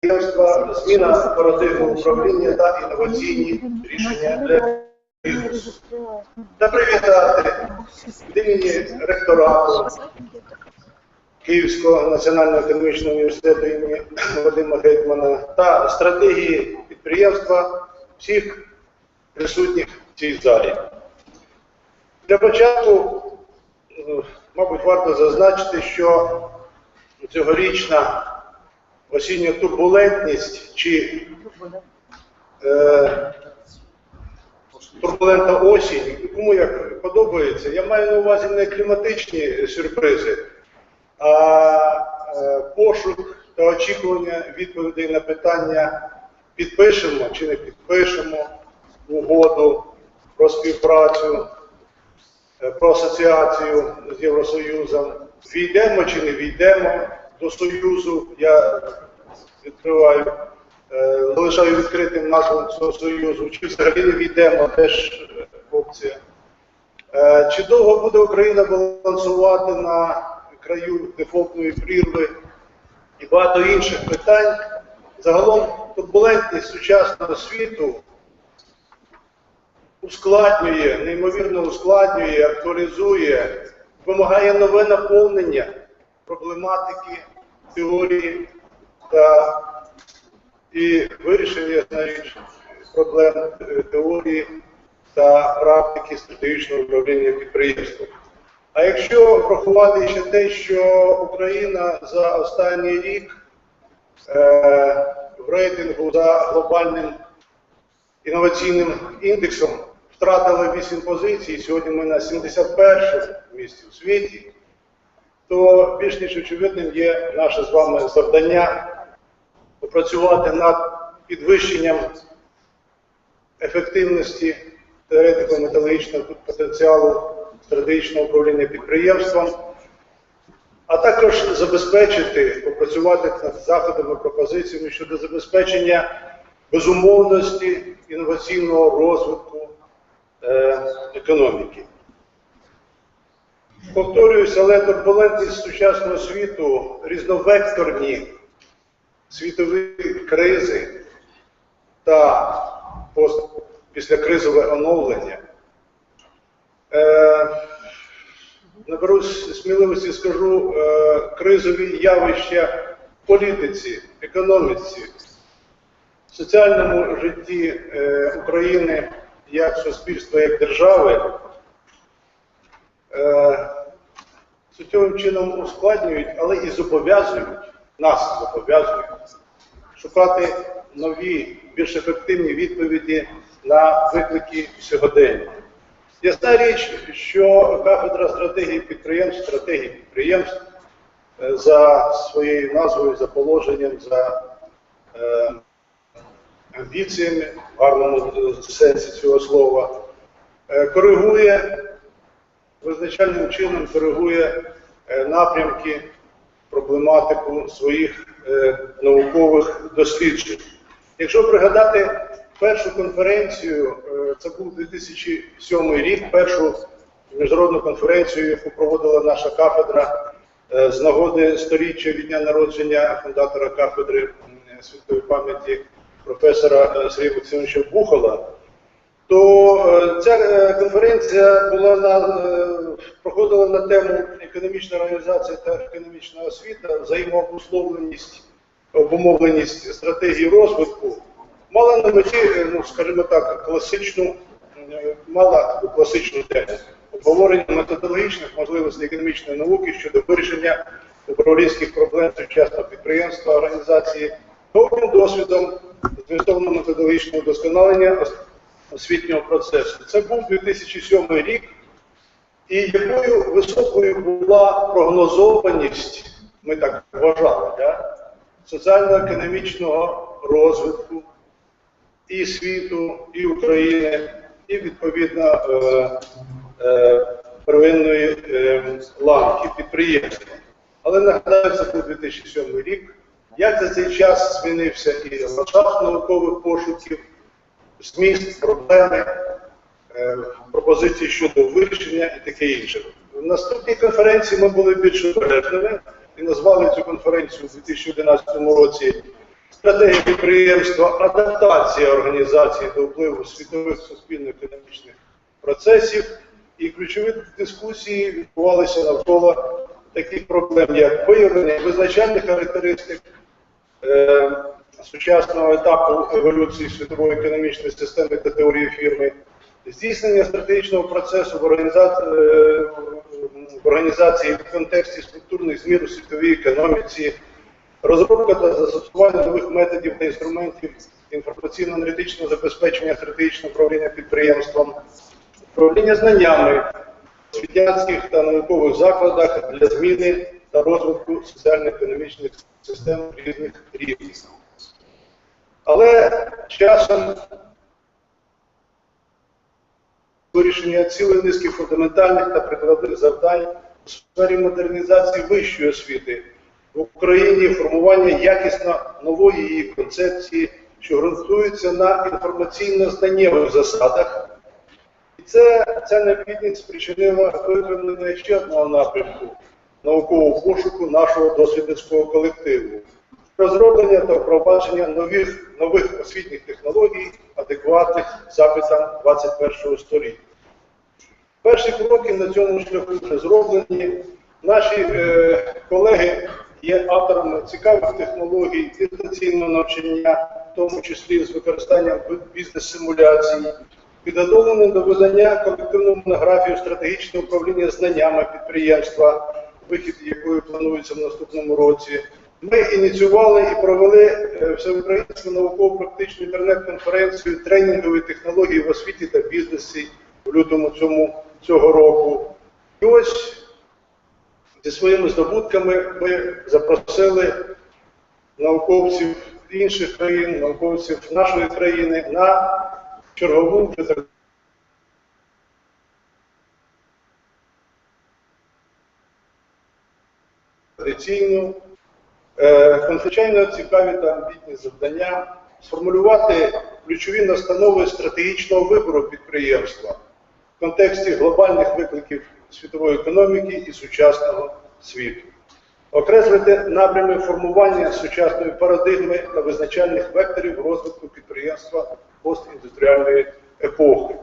підприємства, зміна парадигми управління та інноваційні рішення для бізнесу. Та привітати від імені ректорату Київського національного економічного університету імені Вадима Гетьмана та стратегії підприємства всіх присутніх в цій залі. Для початку, е, мабуть, варто зазначити, що цьогорічна осіння турбулентність чи е, турбулентна осінь, кому як подобається, я маю на увазі не кліматичні сюрпризи, а е, пошук та очікування відповідей на питання підпишемо чи не підпишемо угоду про співпрацю, е, про асоціацію з Євросоюзом, війдемо чи не війдемо до Союзу. Я відкриваю, е, залишаю відкритим назву цього Союзу, чи взагалі не війдемо, теж опція. Е, Чи довго буде Україна балансувати на краю дефолтної прірви і багато інших питань? Загалом турбулентність сучасного світу ускладнює, неймовірно ускладнює, актуалізує, вимагає нове наповнення проблематики, теорії та і вирішення річ, проблем е, теорії та практики стратегічного управління підприємством. А якщо врахувати ще те, що Україна за останній рік е, в рейтингу за глобальним інноваційним індексом втратила 8 позицій, сьогодні ми на 71 місці у світі, то більш ніж очевидним є наше з вами завдання попрацювати над підвищенням ефективності теоретико-металогічного потенціалу стратегічного управління підприємством, а також забезпечити, попрацювати над заходами, пропозиціями щодо забезпечення безумовності інноваційного розвитку е, економіки. Повторююсь, але турбулентність сучасного світу, різновекторні світові кризи та післякризове оновлення. Е, наберусь сміливості скажу е, кризові явища в політиці, економіці, соціальному житті е, України як суспільства, як держави суттєвим чином ускладнюють, але і зобов'язують, нас зобов'язують шукати нові, більш ефективні відповіді на виклики сьогодення. Ясна річ, що кафедра стратегії підприємств, стратегії підприємств е, за своєю назвою, за положенням, за е, амбіціями, в гарному е, сенсі цього слова, е, коригує, визначальним чином коригує е, напрямки, проблематику своїх е, наукових досліджень. Якщо пригадати першу конференцію, е, це був 2007 рік, першу міжнародну конференцію, яку проводила наша кафедра з нагоди сторіччя від дня народження фундатора кафедри світової пам'яті професора Сергія Максимовича Бухола, то е, ця е, конференція була на, е, проходила на тему економічна організація та економічна освіта, взаємообусловленість, обумовленість стратегії розвитку, мала на меті, ну скажімо так, класичну, мала таку класичну тему обговорення методологічних можливостей економічної науки щодо вирішення управлінських проблем сучасного підприємства, організації, новим досвідом змістовно методологічного вдосконалення ос- освітнього процесу. Це був 2007 рік, і якою високою була прогнозованість, ми так вважали, да? соціально-економічного розвитку і світу, і України, і відповідно е, е, первинної е, ланки підприємства. Але нагадаю, це був 2007 рік. Як за цей час змінився і ландшафт наукових пошуків, зміст, проблеми, е, пропозиції щодо вирішення і таке інше. В наступній конференції ми були більш обережними і назвали цю конференцію у 2011 році стратегія підприємства, адаптація організації до впливу світових суспільно-економічних процесів. І ключові дискусії відбувалися навколо таких проблем, як виявлення визначальних характеристик е, сучасного етапу еволюції світової економічної системи та теорії фірми, здійснення стратегічного процесу в організації, в організації в контексті структурних змін у світовій економіці, розробка та застосування нових методів та інструментів інформаційно-аналітичного забезпечення стратегічного управління підприємством, управління знаннями в освітянських та наукових закладах для зміни та розвитку соціально-економічних систем різних рівнів. Але часом вирішення цілої низки фундаментальних та прикладних завдань у сфері модернізації вищої освіти в Україні формування якісно нової її концепції, що ґрунтується на інформаційно-знаннєвих засадах. І це, ця необхідність спричинила виконання ще одного напрямку наукового пошуку нашого дослідницького колективу розроблення та впровадження нових, нових освітніх технологій, адекватних запитам 21-го століття. Перші кроки на цьому шляху вже зроблені. Наші е, колеги є авторами цікавих технологій дистанційного навчання, в тому числі з використанням бізнес-симуляцій, підготовлено до видання колективної монографії стратегічне управління знаннями підприємства, вихід якої планується в наступному році. Ми ініціювали і провели е, всеукраїнську науково-практичну інтернет-конференцію тренінгові технології в освіті та бізнесі в лютому цьому, цього року. І ось зі своїми здобутками ми запросили науковців інших країн, науковців нашої країни на чергову традиційну Надзвичайно цікаві та амбітні завдання сформулювати ключові настанови стратегічного вибору підприємства в контексті глобальних викликів світової економіки і сучасного світу, окреслити напрями формування сучасної парадигми та визначальних векторів розвитку підприємства постіндустріальної епохи,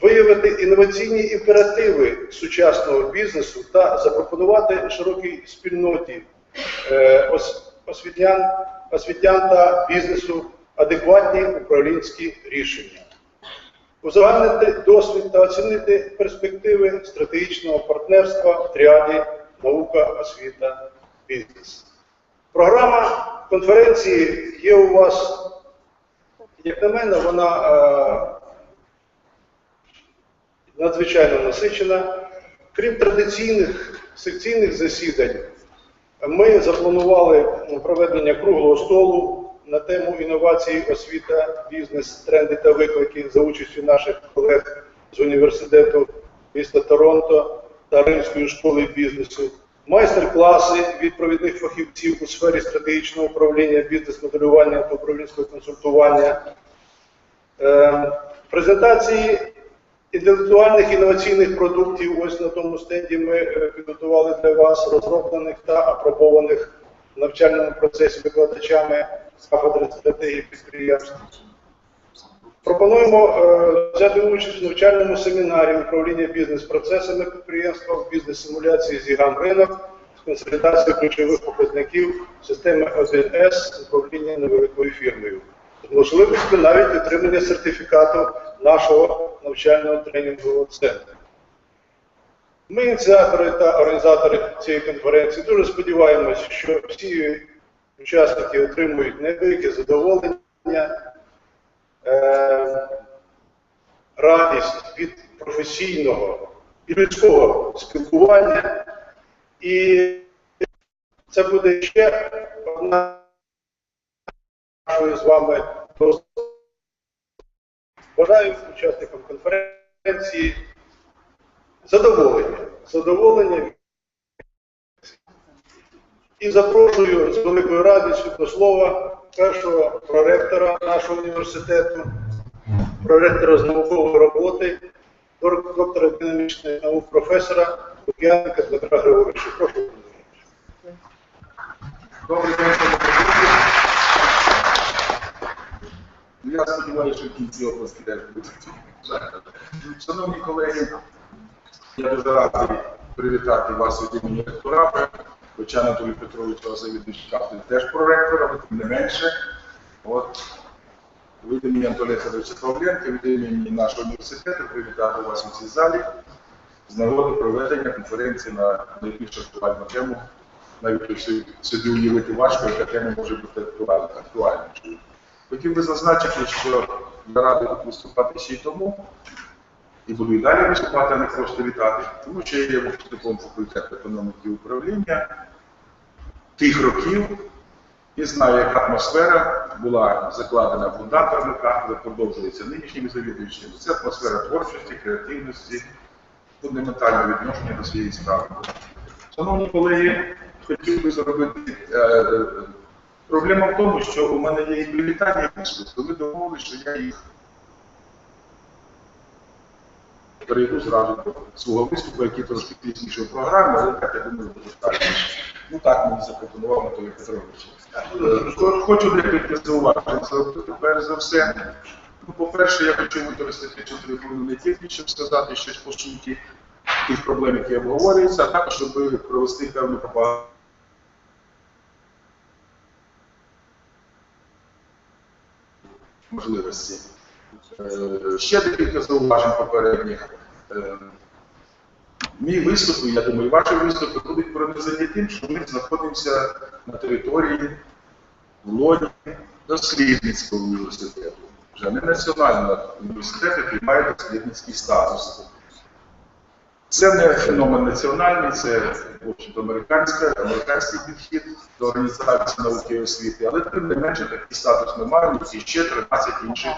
виявити інноваційні імперативи сучасного бізнесу та запропонувати широкій спільноті е, освітян, освітян та бізнесу адекватні управлінські рішення. Узагальнити досвід та оцінити перспективи стратегічного партнерства в тріаді наука, освіта, бізнес. Програма конференції є у вас, як на мене, вона е, надзвичайно насичена. Крім традиційних секційних засідань, ми запланували проведення круглого столу на тему інновації, освіта, бізнес, тренди та виклики за участю наших колег з університету міста Торонто та Римської школи бізнесу, майстер-класи від провідних фахівців у сфері стратегічного управління, бізнес-моделювання та управлінського консультування, Е, презентації інтелектуальних інноваційних продуктів. Ось на тому стенді ми е, підготували для вас розроблених та апробованих в навчальному процесі викладачами кафедри стратегії підприємств. Пропонуємо е, взяти участь в навчальному семінарі управління бізнес-процесами підприємства бізнес-симуляції з ринок з консолідацією ключових показників системи 1С управління невеликою фірмою. З можливістю навіть отримання сертифікату нашого навчального тренінгового центру. Ми, ініціатори та організатори цієї конференції, дуже сподіваємось, що всі учасники отримують невелике задоволення, е, радість від професійного і людського спілкування. І це буде ще одна нашої з вами досвід. Бажаю учасникам конференції задоволення. Задоволення. І запрошую з великою радістю до слова першого проректора нашого університету, проректора з наукової роботи, доктора економічних наук, професора Лук'яника Дмитра Григоровича. Прошу. Добрий день, шановні друзі. Думаю, що в кінці області теж будуть. Шановні колеги, я дуже радий привітати вас від імені ректората, хоча Анатолій Петрович вас завідуючий кафедри теж проректор, але тим не менше. От, від імені Анатолія Федоровича Павленка, від імені нашого університету привітати вас у цій залі з нагоди проведення конференції на найбільш актуальну тему. Навіть собі уявити важко, яка тема може бути актуальна-. Хотів би зазначити, що я радий виступати ще й тому, і буду і далі виступати, а не просто вітати, тому що я є випускником факультету економіки і управління тих років і знаю, яка атмосфера була закладена фундаторами кафедри, продовжується нинішніми завідуючими. Це атмосфера творчості, креативності, фундаментальне відношення до своєї справи. Шановні колеги, хотів би зробити. Проблема в тому, що у мене є і привітання то ви домовилися, що я їх перейду зразу до свого виступу, який трошки пізніше в програмі, але так я думаю, буде правильно. Ну так мені запропонував Анатолій Петрович. Е, Хочу декілька зауважень. Перш за все, ну, по-перше, я хочу використати цю трибуну не тільки, щоб сказати щось по суті тих проблем, які обговорюються, а також, щоб провести певну пропаганду. Можливості. Е, Ще декілька зауважень попередніх. Е, Мій виступ, я думаю, ваші виступи будуть пронизані тим, що ми знаходимося на території в лоні дослідницького університету. Вже не національного університету, який має дослідницький статус. Це не феномен національний, це американська, американський підхід до організації науки і освіти, але тим не менше такий статус ми маємо і ще 13 інших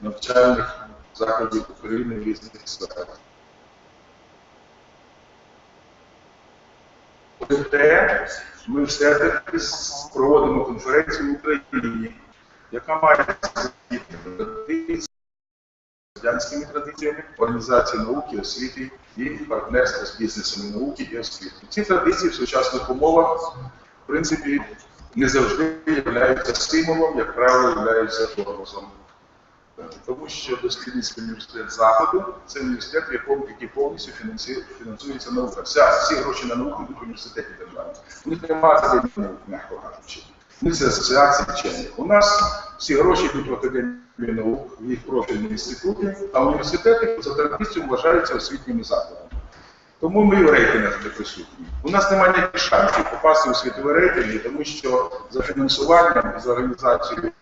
навчальних закладів України в різних сферах. Проте ми все-таки проводимо конференцію в Україні, яка має радянськими традиціями організації науки, освіти і партнерства з бізнесом науки і освіти. Ці традиції в сучасних умовах, в принципі, не завжди являються стимулом, як правило, являються тормозом. Тому що дослідницький університет Заходу це університет, якому який повністю фінансується наука. Вся, всі гроші на науку в університеті державні. У них немає наук, м'яко кажучи. Них це асоціації вчених. У нас всі гроші йдуть в академію наук, в їх профільні інститути, а університети за традицією вважаються освітніми закладами. Тому ми в рейтингах не присутні. У нас немає ніяких шансів попасти у світові рейтинги, тому що за фінансуванням за організацією